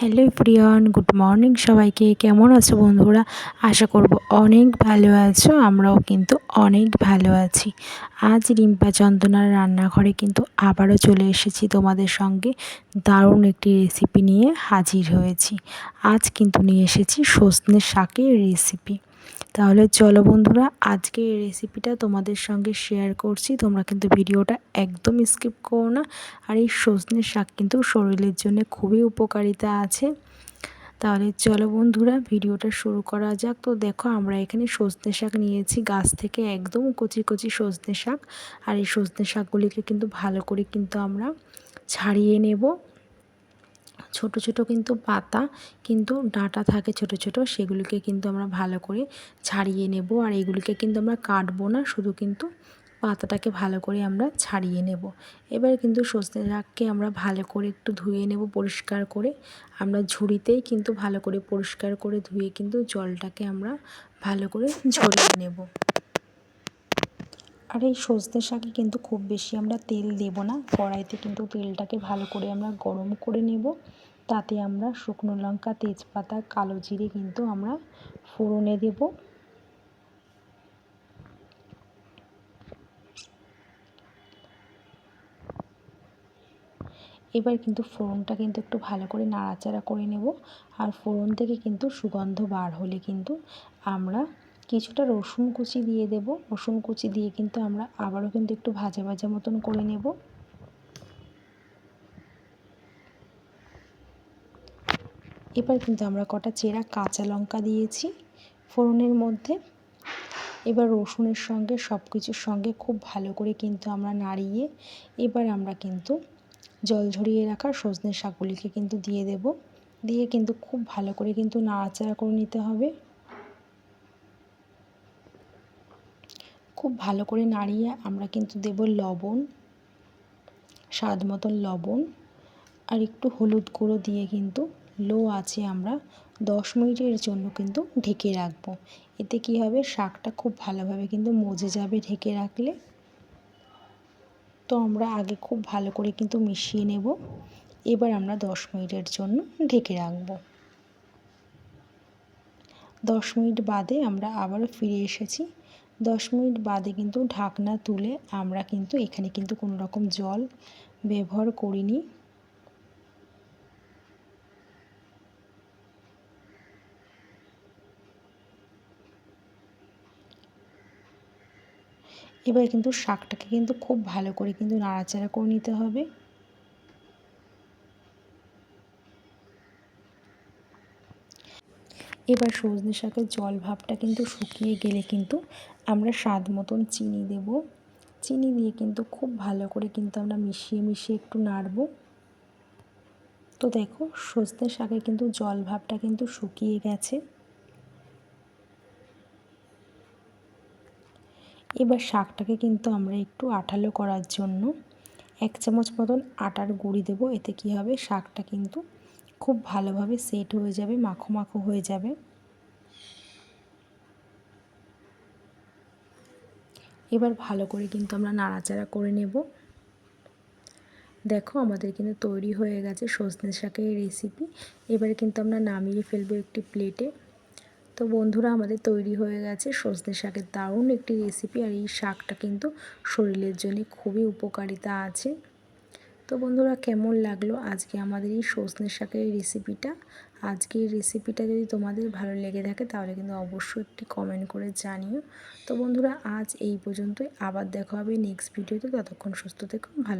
Hello প্রিয়ন good morning সবাইকে। কেমন আছো বন্ধুরা? আশা করব অনেক ভালো আছো, আমরাও কিন্তু অনেক ভালো আছি। আজ রিম্পা চন্দনার রান্নাঘরে কিন্তু আবারও চলে এসেছি তোমাদের সঙ্গে। দারুণ একটি রেসিপি নিয়ে হাজির হয়েছি। আজ কিন্তু নিয়ে এসেছি সজনে শাকের রেসিপি তাহলে চলো বন্ধুরা, আজকে এই রেসিপিটা তোমাদের সঙ্গে শেয়ার করছি। তোমরা কিন্তু ভিডিওটা একদম স্কিপ করো না। আর এই সজনে শাক কিন্তু শরীরের জন্য খুবই উপকারিতা আছে। তাহলে চলো বন্ধুরা, ভিডিওটা শুরু করা যাক। তো দেখো, আমরা এখানে সজনে শাক নিয়েছি, গাছ থেকে একদম কচি কচি সজনে শাক। আর এই সজনে শাকগুলিকে কিন্তু ভালো করে কিন্তু আমরা ছাড়িয়ে নেব। ছোট ছোট কিন্তু পাতা, কিন্তু ডাঁটা থাকে ছোট ছোট, সেগুলিকে কিন্তু আমরা ভালো করে ছাড়িয়ে নেব। আর এগুলিকে কিন্তু আমরা কাটবো না, শুধু কিন্তু পাতাটাকে ভালো করে আমরা ছাড়িয়ে নেব। এবার কিন্তু সজনে শাককে আমরা ভালো করে একটু ধুয়ে নেব পরিষ্কার করে। আমরা ঝুড়িতেই কিন্তু ভালো করে পরিষ্কার করে ধুয়ে কিন্তু জলটাকে আমরা ভালো করে ঝরিয়ে নেব। আর এই সজনে শাকে কিন্তু খুব বেশি আমরা তেল দেব না। কড়াইতে কিন্তু তেলটাকে ভালো করে আমরা গরম করে নেব। তাতে আমরা শুকনো লঙ্কা, তেজপাতা, কালো জিরে কিন্তু আমরা ফোড়নে দেব। এবার কিন্তু ফোড়নটা কিন্তু একটু ভালো করে নাড়াচাড়া করে নেব। আর ফোড়ন থেকে কিন্তু সুগন্ধ বার হলে কিন্তু আমরা কিছুটা রসুন কুচি দিয়ে দেব। রসুন কুচি দিয়ে কিন্তু আমরা আবারও কিন্তু একটু ভাজা ভাজা মতন করে নেব। এবার কিন্তু আমরা কটা চেরা কাঁচা লঙ্কা দিয়েছি ফোড়নের মধ্যে। এবার রসুনের সঙ্গে সব কিছুর সঙ্গে খুব ভালো করে কিন্তু আমরা নাড়িয়ে এবার আমরা কিন্তু জল ঝরিয়ে রাখা সজনে শাকগুলিকে কিন্তু দিয়ে দেব। দিয়ে কিন্তু খুব ভালো করে কিন্তু নাড়াচাড়া করে নিতে হবে। খুব ভালো করে নাড়িয়ে আমরা কিন্তু দেব লবণ, স্বাদ মতন লবণ আর একটু হলুদ গুঁড়ো দিয়ে কিন্তু লো আছে আমরা দশ মিনিটের জন্য কিন্তু ঢেকে রাখব। এতে কি হবে? শাকটা খুব ভালোভাবে কিন্তু মজে যাবে ঢেকে রাখলে। তো আমরা আগে খুব ভালো করে কিন্তু মিশিয়ে নেব। এবার আমরা দশ মিনিটের জন্য ঢেকে রাখব। দশ মিনিট বাদে আমরা আবারও ফিরে এসেছি। দশ মিনিট বাদে কিন্তু ঢাকনা তুলে আমরা কিন্তু এখানে কিন্তু কোনো রকম জল ব্যবহার করিনি। এবার কিন্তু শাকটাকে কিন্তু খুব ভালো করে কিন্তু নাড়াচাড়া করে নিতে হবে। এবার সজনে শাকের জল ভাবটা কিন্তু শুকিয়ে গেলে কিন্তু আমরা স্বাদ মতন চিনি দেব। চিনি দিয়ে কিন্তু খুব ভালো করে কিন্তু আমরা মিশিয়ে মিশিয়ে একটু নাড়ব। তো দেখো সজনে শাকের কিন্তু জল ভাবটা কিন্তু শুকিয়ে গেছে। এবার শাকটাকে কিন্তু আমরা একটু আঠালো করার জন্য এক চামচ মতন আটার গুঁড়ি দেবো। এতে কি হবে? শাকটা কিন্তু খুব ভালোভাবে সেট হয়ে যাবে, মাখো মাখো হয়ে যাবে। এবার ভালো করে কিন্তু আমরা নাড়াচাড়া করে নেব। দেখো আমাদের কিন্তু তৈরি হয়ে গেছে সজনে শাকের রেসিপি এবারে কিন্তু আমরা নামিয়ে ফেলব একটি প্লেটে তো বন্ধুরা, আমাদের তৈরি হয়ে গেছে সজনে শাকের দারুণ একটি রেসিপি আর এই শাকটা কিন্তু শরীরের জন্য খুবই উপকারিতা আছে। তো বন্ধুরা কেমন লাগল আজকে আমাদের এই সজনে শাকের রেসিপিটা আজকে এই রেসিপিটা যদি তোমাদের ভালো লেগে থাকে তাহলে কিন্তু অবশ্যই একটি কমেন্ট করে জানিও। তো বন্ধুরা আজ এই পর্যন্তই। আবার দেখা হবে নেক্সট ভিডিওতে ততক্ষণ সুস্থ থেকো, ভালো